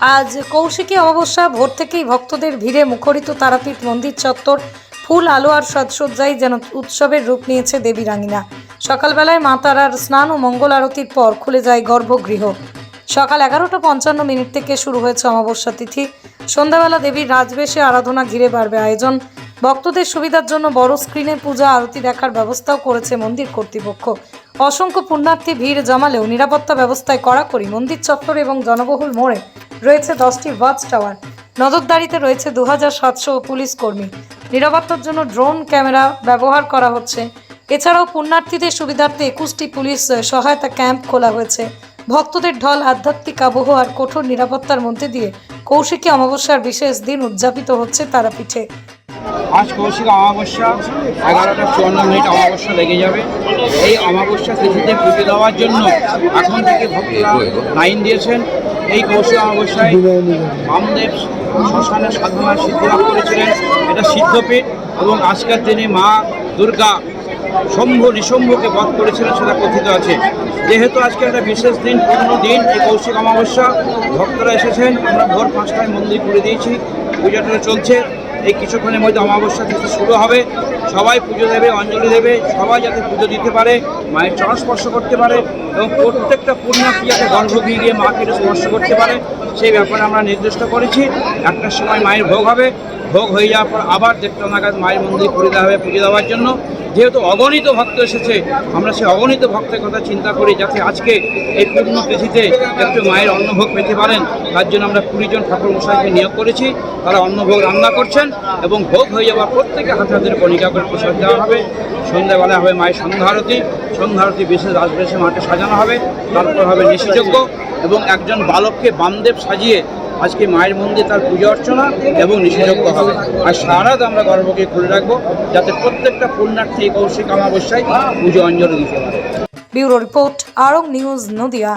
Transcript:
আজ কৌশিকী অমাবস্যা, ভোর থেকেই ভক্তদের ভিড়ে মুখরিত তারাপীঠ মন্দির চত্বর, ফুল আলো আর সাজসজ্জায় যেন উৎসবের রূপ নিয়েছে দেবী রাঙিনা। সকালবেলায় মা তারার স্নান ও মঙ্গল আরতির পর খুলে যায় গর্ভগৃহ। সকাল এগারোটা পঞ্চান্ন মিনিট থেকে শুরু হয়েছে অমাবস্যা তিথি। সন্ধ্যাবেলা দেবীর রাজবেশে আরাধনা ঘিরে বাড়বে আয়োজন। ভক্তদের সুবিধার জন্য বড় স্ক্রিনে পূজা, আরতি দেখার ব্যবস্থাও করেছে মন্দির কর্তৃপক্ষ। অসংখ্য পুণ্যার্থী ভিড় জমালেও নিরাপত্তা ব্যবস্থায় কড়াকড়ি মন্দির চত্বর এবং জনবহুল মোড়ে রয়েছে দশটি ওয়াচ টাওয়ার। নজরদারিতে রয়েছে দু হাজার সাতশো পুলিশ কর্মী। নিরাপত্তার জন্য ড্রোন ক্যামেরা ব্যবহার করা হচ্ছে। এছাড়াও পুণ্যার্থীদের সুবিধার্থে একুশটি পুলিশ সহায়তা ক্যাম্প খোলা হয়েছে। ভক্তদের ঢল, আধ্যাত্মিক আবহ আর কঠোর নিরাপত্তার মধ্যে দিয়ে কৌশিকী অমাবস্যার বিশেষ দিন উদযাপিত হচ্ছে তারাপীঠে। আজ কৌশিক অমাবস্যা, এগারোটা চুয়ান্ন মিনিট অমাবস্যা লেগে যাবে। এই অমাবস্যা তিথিতে পুজো দেওয়ার জন্য এখন থেকে ভক্তরা লাইন দিয়েছেন। এই কৌশিক অমাবস্যায় বামদেব শ্মশানে সাধনার সিদ্ধিলাভ করেছিলেন। এটা সিদ্ধপীঠ এবং আজকের দিনে মা দুর্গা শম্ভ নিশম্ভুকে বধ করেছিলেন সেটা কথিত আছে। যেহেতু আজকে একটা বিশেষ দিন পূর্ণ দিন এই কৌশিক অমাবস্যা ভক্তরা এসেছেন আমরা ভোর পাঁচটায় মন্দির করে দিয়েছি পূজাটা চলছে। এই কিছুক্ষণের মধ্যে অমাবস্যা তিথি শুরু হবে। সবাই পুজো দেবে, অঞ্জলি দেবে, সবাই যাতে পুজো দিতে পারে, মায়ের চরণ স্পর্শ করতে পারে এবং প্রত্যেকটা পূর্ণার্থী যাতে গর্ভগৃহে গিয়ে মাকে স্পর্শ করতে পারে, সেই ব্যাপারে আমরা নির্দিষ্ট করেছি। একটার সময় মায়ের ভোগ হবে, ভোগ হয়ে যাওয়ার পর আবার দেড়টা নাগাদ মায়ের মন্দির করে দেওয়া হবে, পুজো দেওয়ার জন্য। যেহেতু অগণিত ভক্ত এসেছে, আমরা সেই অগণিত ভক্তের কথা চিন্তা করি যাতে আজকে এই পূর্ণ তিথিতে একটু মায়ের অন্নভোগ পেতে পারেন। তার জন্য আমরা কুড়িজন ঠাকুর মশাইকে নিয়োগ করেছি, তারা অন্নভোগ রান্না করছেন। এবং ভোগ হয়ে যাওয়ার প্রত্যেকে হাতে হাতের কণিকা করে প্রসাদ দেওয়া হবে। সন্ধ্যাবেলা হবে মায়ের সন্ধ্যারতি সন্ধ্যারতি বিশেষ রাজবেশে মাঠে সাজানো হবে। তারপর হবে নিশিযোগ্য এবং একজন বালককে বামদেব সাজিয়ে আজকে মায়ের মন্দিরে তার পূজা অর্চনা এবং নিষেধজ্ঞ হবে। আর সারাত আমরা গর্ভকে খুলে রাখব যাতে প্রত্যেকটা পুণ্যার্থী কৌশিক অমাবস্যায় পুজো অঞ্জলি দিতে পারে। ব্যুরো রিপোর্ট আরং নিউজ নদিয়া।